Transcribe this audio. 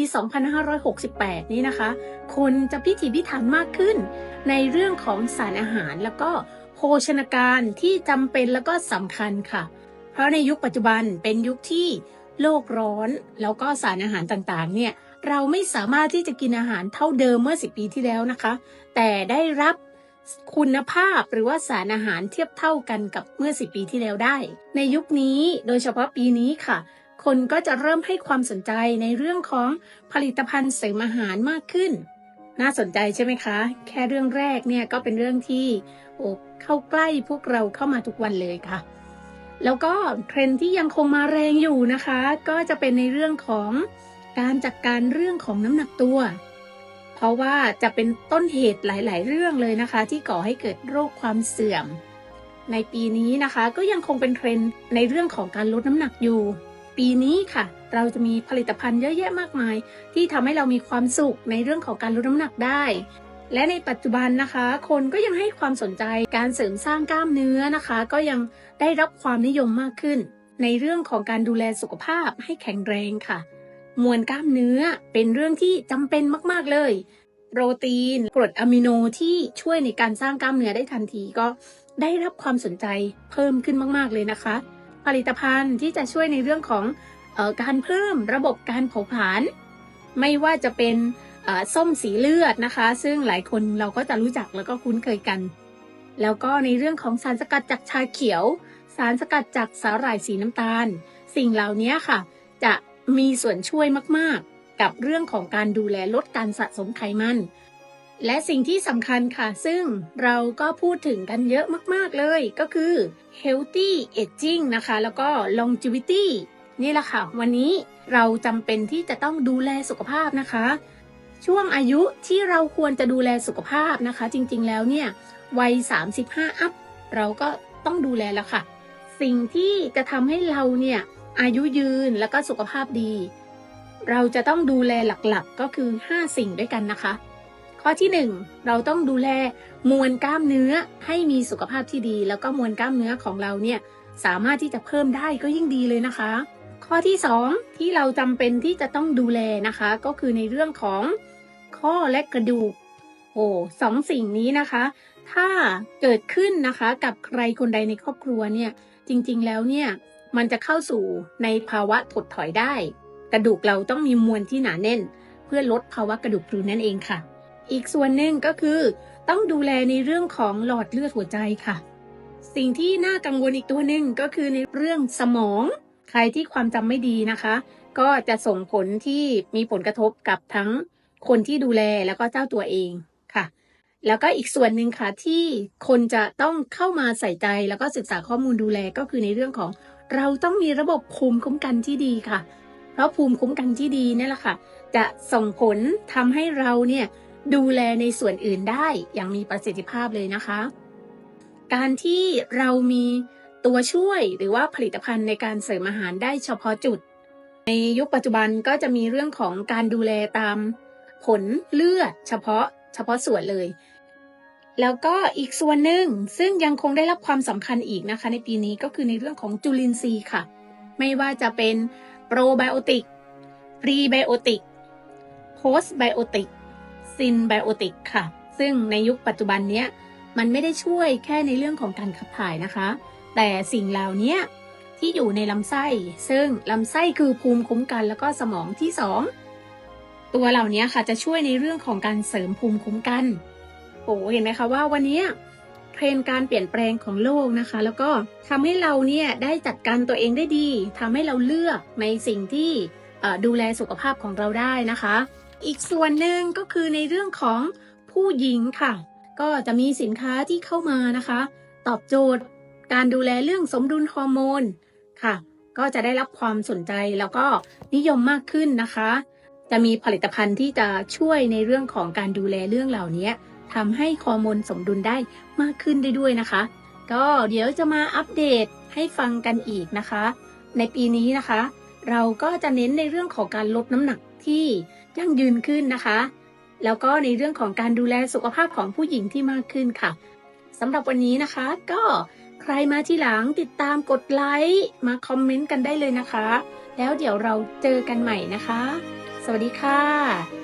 ปี 2568 นี้นะคะ คนจะพิถีพิถันมากขึ้น ในเรื่องของสารอาหารแล้วก็โภชนาการที่จำเป็นแล้วก็สำคัญค่ะ เพราะในยุคปัจจุบันเป็นยุคที่โลกร้อนแล้วก็สารอาหารต่างๆ เนี่ยเราไม่สามารถที่จะกินอาหารเท่าเดิมเมื่อ 10 ปีที่แล้วนะคะ แต่ได้รับคุณภาพหรือว่าสารอาหารเทียบเท่ากันกับเมื่อ 10 ปีที่แล้วได้ ในยุคนี้โดยเฉพาะปีนี้ค่ะ คนก็จะเริ่มให้ความสนใจในเรื่องของผลิตภัณฑ์เสริมอาหารมากขึ้น น่าสนใจใช่ไหมคะ แค่เรื่องแรกเนี่ยก็เป็นเรื่องที่โอ้เข้าใกล้พวกเราเข้ามาทุกวันเลยค่ะ แล้วก็เทรนด์ที่ยังคงมาแรงอยู่นะคะ ก็จะเป็นในเรื่องของการจัดการเรื่องของน้ำหนักตัว เพราะว่าจะเป็นต้นเหตุหลาย ๆ เรื่องเลยนะคะ ที่ก่อให้เกิดโรคความเสื่อมในปีนี้นะคะก็ยังคงเป็นเทรนด์ในเรื่องของการลดน้ำหนักอยู่ ปีนี้ค่ะ เราจะมีผลิตภัณฑ์เยอะแยะมากมาย ที่ทำให้เรามีความสุขในเรื่องของการลดน้ำหนักได้ และในปัจจุบันนะคะ คนก็ยังให้ความสนใจการเสริมสร้างกล้ามเนื้อนะคะ ก็ยังได้รับความนิยมมากขึ้น ในเรื่องของการดูแลสุขภาพให้แข็งแรงค่ะ มวลกล้ามเนื้อเป็นเรื่องที่จำเป็นมากๆเลยโปรตีนกรดอะมิโนที่ช่วยในการสร้างกล้ามเนื้อได้ทันทีก็ได้รับความสนใจเพิ่มขึ้นมาก ๆ เลยนะคะ ผลิตภัณฑ์ที่จะช่วยในเรื่องของออการเพิ่มระบบการเผาผลาญไม่ว่าจะเป็นส้มสีเลือดนะคะ ซึ่งหลายคนเราก็จะรู้จักแล้วก็คุ้นเคยกัน แล้วก็ในเรื่องของสารสกัดจากชาเขียว สารสกัดจากสาหร่ายสีน้ำตาล สิ่งเหล่านี้ค่ะ จะมีส่วนช่วยมากๆ กับเรื่องของการดูแลลดการสะสมไขมัน และสิ่งที่สำคัญค่ะ ซึ่งเราก็พูดถึงกันเยอะมากๆเลยก็คือ healthy aging นะคะ แล้วก็ longevity นี่แหละค่ะ วันนี้เราจำเป็นที่จะต้องดูแลสุขภาพนะคะ ช่วงอายุที่เราควรจะดูแลสุขภาพนะคะ จริงๆแล้วเนี่ยวัย 35 อัพ เราก็ต้องดูแลแล้วค่ะ สิ่งที่จะทำให้เราเนี่ยอายุยืนแล้วก็สุขภาพดี เราจะต้องดูแลหลักๆก็คือ 5 สิ่งด้วยกันนะคะ ข้อที่ 1 เราต้องดูแลมวลกล้ามเนื้อให้มีสุขภาพที่ดี แล้วก็มวลกล้ามเนื้อของเราเนี่ยสามารถที่จะเพิ่มได้ก็ยิ่งดีเลยนะคะ ข้อที่ 2 ที่เราจำเป็นที่จะต้องดูแลนะคะ ก็คือในเรื่องของข้อและกระดูกโอ้สองสิ่งนี้นะคะ ถ้าเกิดขึ้นนะคะกับใครคนใดในครอบครัวเนี่ยจริงๆแล้วเนี่ยมันจะเข้าสู่ในภาวะถดถอยได้ กระดูกเราต้องมีมวลที่หนาแน่น เพื่อลดภาวะกระดูกพรุนนั่นเองค่ะ อีกส่วนหนึ่งก็คือ ต้องดูแลในเรื่องของหลอดเลือดหัวใจค่ะ สิ่งที่น่ากังวลอีกตัวหนึ่งก็คือในเรื่องสมอง ใครที่ความจำไม่ดีนะคะ ก็จะส่งผลที่มีผลกระทบกับทั้งคนที่ดูแลแล้วก็เจ้าตัวเองค่ะ แล้วก็อีกส่วนหนึ่งค่ะที่คนจะต้องเข้ามาใส่ใจแล้วก็ศึกษาข้อมูลดูแลก็คือในเรื่องของเราต้องมีระบบภูมิคุ้มกันที่ดีค่ะ เพราะภูมิคุ้มกันที่ดีนี่แหละค่ะ จะส่งผลทำให้เราเนี่ย ดูแลในส่วนอื่นได้อย่างมีประสิทธิภาพเลยนะคะ การที่เรามีตัวช่วยหรือว่าผลิตภัณฑ์ในการเสริมอาหารได้เฉพาะจุด ในยุคปัจจุบันก็จะมีเรื่องของการดูแลตามผลเลือดเฉพาะเฉพาะส่วนเลย แล้วก็อีกส่วนหนึ่งซึ่งยังคงได้รับความสำคัญอีกนะคะ ในปีนี้ก็คือในเรื่องของจุลินทรีย์ค่ะ ไม่ว่าจะเป็นโปรไบโอติกพรีไบโอติกโพสไบโอติก ซินไบโอติกค่ะ ซึ่งในยุคปัจจุบันเนี้ยมันไม่ได้ช่วยแค่ในเรื่องของการขับถ่ายนะคะ แต่สิ่งเหล่านี้ที่อยู่ในลำไส้ ซึ่งลำไส้คือภูมิคุ้มกันแล้วก็สมองที่สองตัวเหล่านี้ค่ะจะช่วยในเรื่องของการเสริมภูมิคุ้มกันโอ้เห็นไหมคะว่าวันนี้เทรนการเปลี่ยนแปลงของโลกนะคะ แล้วก็ทำให้เราเนี่ยได้จัดการตัวเองได้ดีทำให้เราเลือกในสิ่งที่ดูแลสุขภาพของเราได้นะคะ อีกส่วนหนึ่งก็คือในเรื่องของผู้หญิงค่ะ ก็จะมีสินค้าที่เข้ามานะคะ ตอบโจทย์การดูแลเรื่องสมดุลฮอร์โมนค่ะ ก็จะได้รับความสนใจแล้วก็นิยมมากขึ้นนะคะ จะมีผลิตภัณฑ์ที่จะช่วยในเรื่องของการดูแลเรื่องเหล่านี้ทำให้ฮอร์โมนสมดุลได้มากขึ้นได้ด้วยนะคะ ก็เดี๋ยวจะมาอัปเดตให้ฟังกันอีกนะคะ ในปีนี้นะคะ เราก็จะเน้นในเรื่องของการลดน้ำหนักที่ ยั่งยืนขึ้นนะคะ แล้วก็ในเรื่องของการดูแลสุขภาพของผู้หญิงที่มากขึ้นค่ะสำหรับวันนี้นะคะ ก็ใครมาที่หลังติดตามกดไลค์มาคอมเมนต์กันได้เลยนะคะ แล้วเดี๋ยวเราเจอกันใหม่นะคะ สวัสดีค่ะ